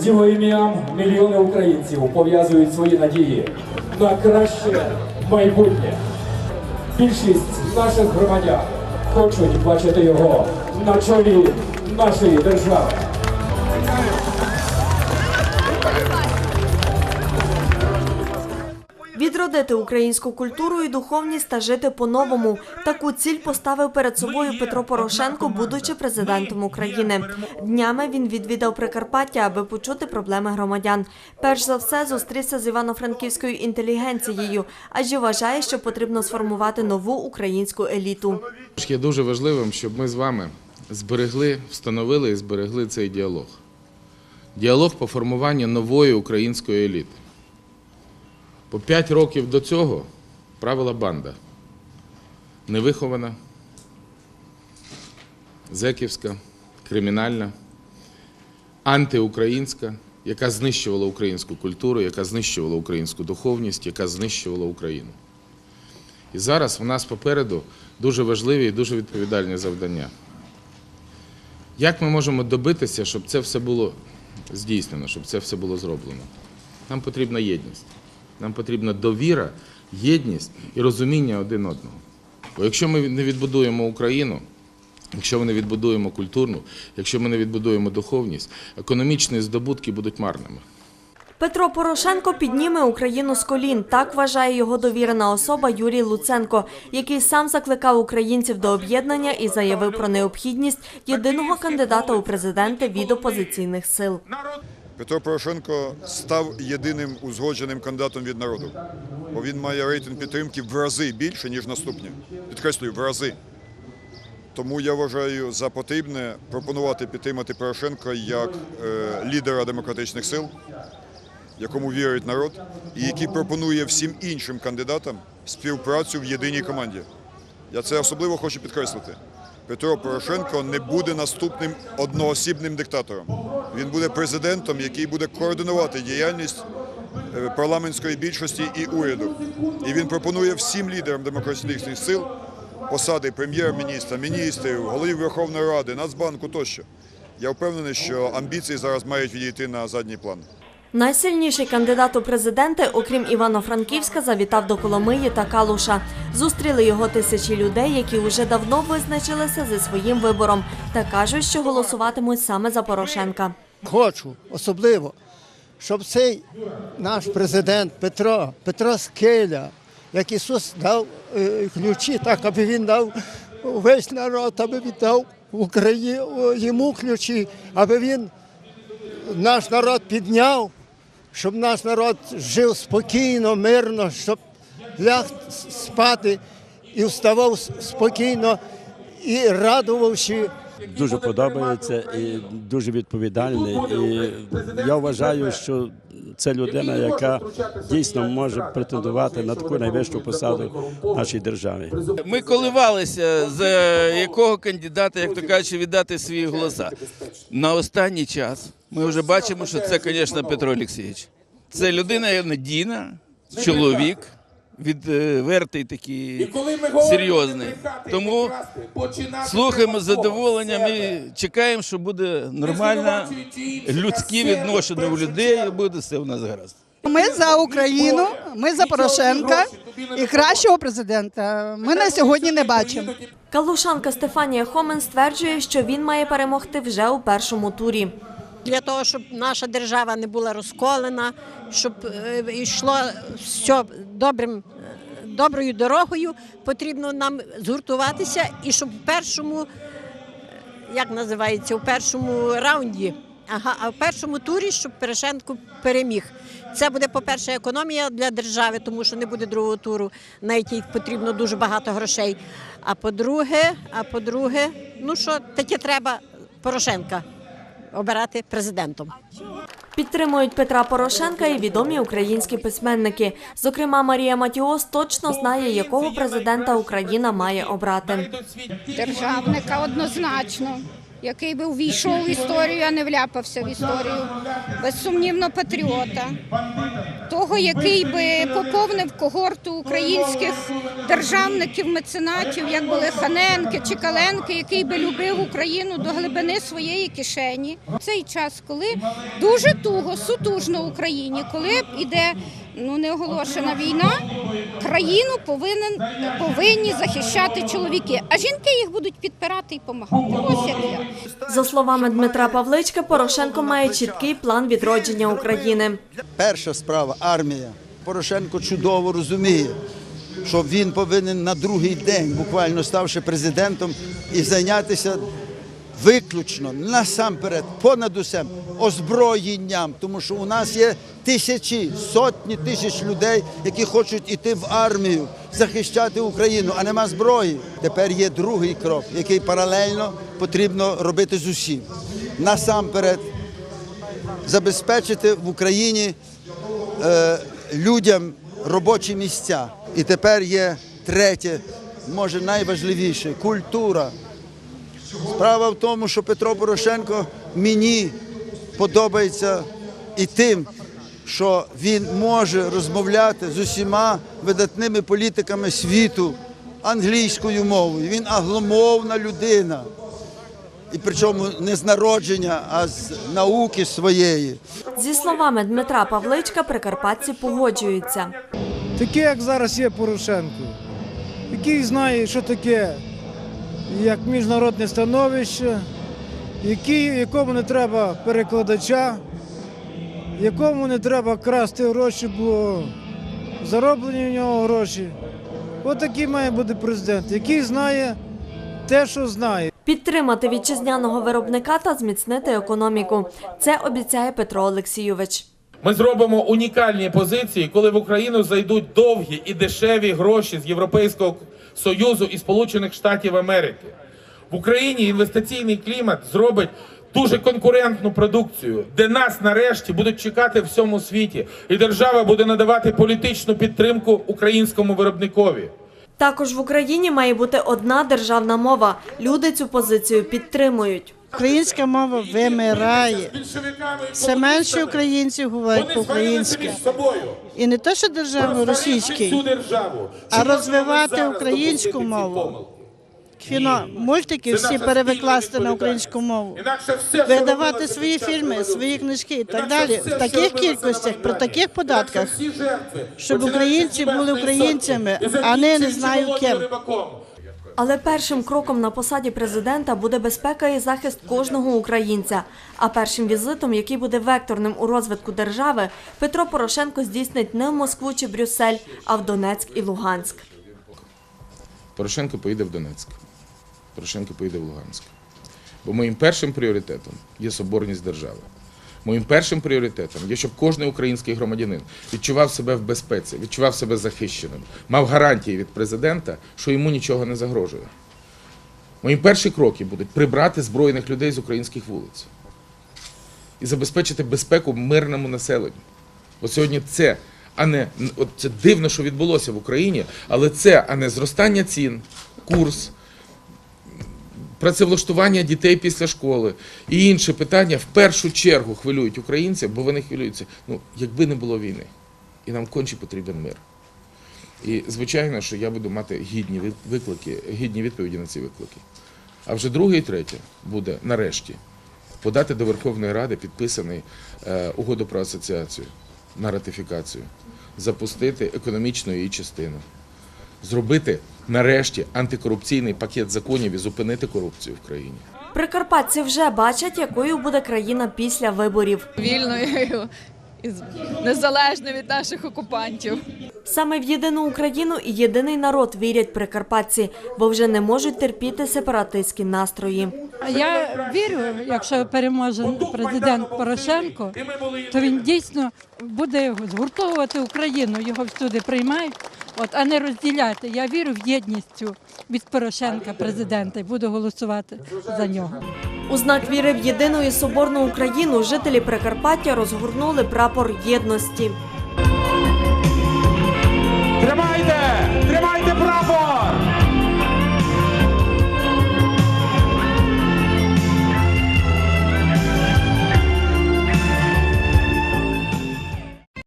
З його ім'ям мільйони українців пов'язують свої надії на краще майбутнє. Більшість наших громадян хочуть бачити його на чолі нашої держави. Відродити українську культуру і духовність та жити по-новому. Таку ціль поставив перед собою Петро Порошенко, будучи президентом України. Днями він відвідав Прикарпаття, аби почути проблеми громадян. Перш за все, зустрівся з івано-франківською інтелігенцією, адже вважає, що потрібно сформувати нову українську еліту. Є дуже важливим, щоб ми з вами зберегли, встановили і зберегли цей діалог. Діалог по формуванню нової української еліти. По п'ять років до цього правила банда. Невихована, зеківська, кримінальна, антиукраїнська, яка знищувала українську культуру, яка знищувала українську духовність, яка знищувала Україну. І зараз у нас попереду дуже важливі і дуже відповідальні завдання. Як ми можемо добитися, щоб це все було здійснено, щоб це все було зроблено? Нам потрібна єдність. Нам потрібна довіра, єдність і розуміння один одного. Бо якщо ми не відбудуємо Україну, якщо ми не відбудуємо культурну, якщо ми не відбудуємо духовність, економічні здобутки будуть марними. Петро Порошенко підніме Україну з колін. Так вважає його довірена особа Юрій Луценко, який сам закликав українців до об'єднання і заявив про необхідність єдиного кандидата у президенти від опозиційних сил. Петро Порошенко став єдиним узгодженим кандидатом від народу, бо він має рейтинг підтримки в рази більше, ніж наступні. Підкреслюю, в рази. Тому я вважаю за потрібне пропонувати підтримати Порошенка як е, лідера демократичних сил, якому вірить народ, і який пропонує всім іншим кандидатам співпрацю в єдиній команді. Я це особливо хочу підкреслити. Петро Порошенко не буде наступним одноосібним диктатором. Він буде президентом, який буде координувати діяльність е, парламентської більшості і уряду. І він пропонує всім лідерам демократичних сил посади прем'єр-міністра, міністрів, голів Верховної Ради, Нацбанку тощо. Я впевнений, що амбіції зараз мають відійти на задній план. Найсильніший кандидат у президенти, окрім Івано-Франківська, завітав до Коломиї та Калуша. Зустріли його тисячі людей, які вже давно визначилися зі своїм вибором та кажуть, що голосуватимуть саме за Порошенка. хочу особливо, щоб цей наш президент Петро, Петро Скеля, як Ісус дав е, ключі, так аби він дав весь народ, аби він дав Україні, йому ключі, аби він наш народ підняв, щоб наш народ жив спокійно, мирно, щоб ляг спати і вставав спокійно і радувавши. дуже подобається і дуже відповідальний. І я вважаю, що це людина, яка дійсно може претендувати на таку найвищу посаду в нашій державі. Ми коливалися за якого кандидата, як то кажучи, віддати свої голоса. На останній час ми вже бачимо, що це, звісно, Петро Олексійович. Це людина надійна, чоловік, відвертий такий серйозний. Тому слухаємо з задоволенням і чекаємо, що буде нормальне людське відношення у людей, і буде все у нас гаразд. Ми за Україну, ми за Порошенка і кращого президента. Ми на сьогодні не бачимо. Калушанка Стефанія Хомен стверджує, що він має перемогти вже у першому турі. Для того, щоб наша держава не була розколена, щоб е, йшло все добрим, доброю дорогою, потрібно нам згуртуватися і щоб в першому, як називається, у першому раунді, ага, а в першому турі, щоб Порошенко переміг. Це буде, по-перше, економія для держави, тому що не буде другого туру, на який потрібно дуже багато грошей. А по-друге, а по-друге, ну що таке треба Порошенка обирати президентом. Підтримують Петра Порошенка і відомі українські письменники. Зокрема, Марія Матіос точно знає, якого президента Україна має обрати. державника однозначно. Який би увійшов в історію, а не вляпався в історію. Безсумнівно патріота. Того, який би поповнив когорту українських державників, меценатів, як були Ханенки чи Каленки, який би любив Україну до глибини своєї кишені. В цей час, коли дуже туго, сутужно Україні, коли іде ну не оголошена війна, країну повинен повинні захищати чоловіки, а жінки їх будуть підпирати і допомагати. Ось як я. За словами Дмитра Павличка, Порошенко має чіткий план відродження України. Перша справа армія. Порошенко чудово розуміє, що він повинен на другий день, буквально ставши президентом, і зайнятися виключно насамперед, понад усім озброєнням, тому що у нас є тисячі, сотні тисяч людей, які хочуть іти в армію, захищати Україну, а нема зброї. Тепер є другий крок, який паралельно потрібно робити з усім. Насамперед забезпечити в Україні е, людям робочі місця. І тепер є третє, може найважливіше культура. Справа в тому, що Петро Порошенко мені подобається і тим, що він може розмовляти з усіма видатними політиками світу англійською мовою. Він англомовна людина. І причому не з народження, а з науки своєї. Зі словами Дмитра Павличка, прикарпатці погоджуються. Такий, як зараз є Порошенко, який знає, що таке як міжнародне становище, якому не треба перекладача, якому не треба красти гроші, бо зароблені в нього гроші. Отакий має бути президент, який знає те, що знає. Підтримати вітчизняного виробника та зміцнити економіку. Це обіцяє Петро Олексійович. Ми зробимо унікальні позиції, коли в Україну зайдуть довгі і дешеві гроші з Європейського Союзу і Сполучених Штатів Америки. В Україні інвестиційний клімат зробить дуже конкурентну продукцію, де нас нарешті будуть чекати в всьому світі, і держава буде надавати політичну підтримку українському виробникові. Також в Україні має бути одна державна мова. Люди цю позицію підтримують. Українська мова вимирає. Все менше українців говорять по-українськи. І не то, що державно російський, а розвивати українську мову. кіно, мультики всі спільна на українську мову. Видавати свої фільми, свої книжки і так далі в таких кількостях, при таких податках, щоб українці були українцями, а не не знаю ким. Але першим кроком на посаді президента буде безпека і захист кожного українця. А першим візитом, який буде векторним у розвитку держави, Петро Порошенко здійснить не в Москву чи Брюссель, а в Донецьк і Луганськ. Порошенко поїде в Донецьк. Порошенко поїде в Луганськ. Бо моїм першим пріоритетом є соборність держави. Моїм першим пріоритетом є, щоб кожен український громадянин відчував себе в безпеці, відчував себе захищеним, мав гарантії від президента, що йому нічого не загрожує. Мої перші кроки будуть прибрати збройних людей з українських вулиць і забезпечити безпеку мирному населенню. Бо сьогодні це, а не от це дивно, що відбулося в Україні, але це, а не зростання цін, курс, працевлаштування дітей після школи і інші питання в першу чергу хвилюють українців, бо вони хвилюються. Ну, якби не було війни, і нам конче потрібен мир. І звичайно, що я буду мати гідні виклики, гідні відповіді на ці виклики. А вже друге і третє буде нарешті подати до Верховної Ради підписаний е, угоду про асоціацію на ратифікацію, запустити економічну її частину, зробити нарешті антикорупційний пакет законів і зупинити корупцію в країні. Прикарпатці вже бачать, якою буде країна після виборів. вільною і незалежною від наших окупантів. Саме в єдину Україну і єдиний народ вірять прикарпатці, бо вже не можуть терпіти сепаратистські настрої. Я вірю, якщо переможе президент Порошенко, то він дійсно буде згуртовувати Україну, його всюди приймають, От, а не розділяти. Я вірю в єдність від Порошенка, президента, і буду голосувати за нього. У знак віри в єдину і соборну Україну жителі Прикарпаття розгорнули прапор єдності. Тримайте! Тримайте!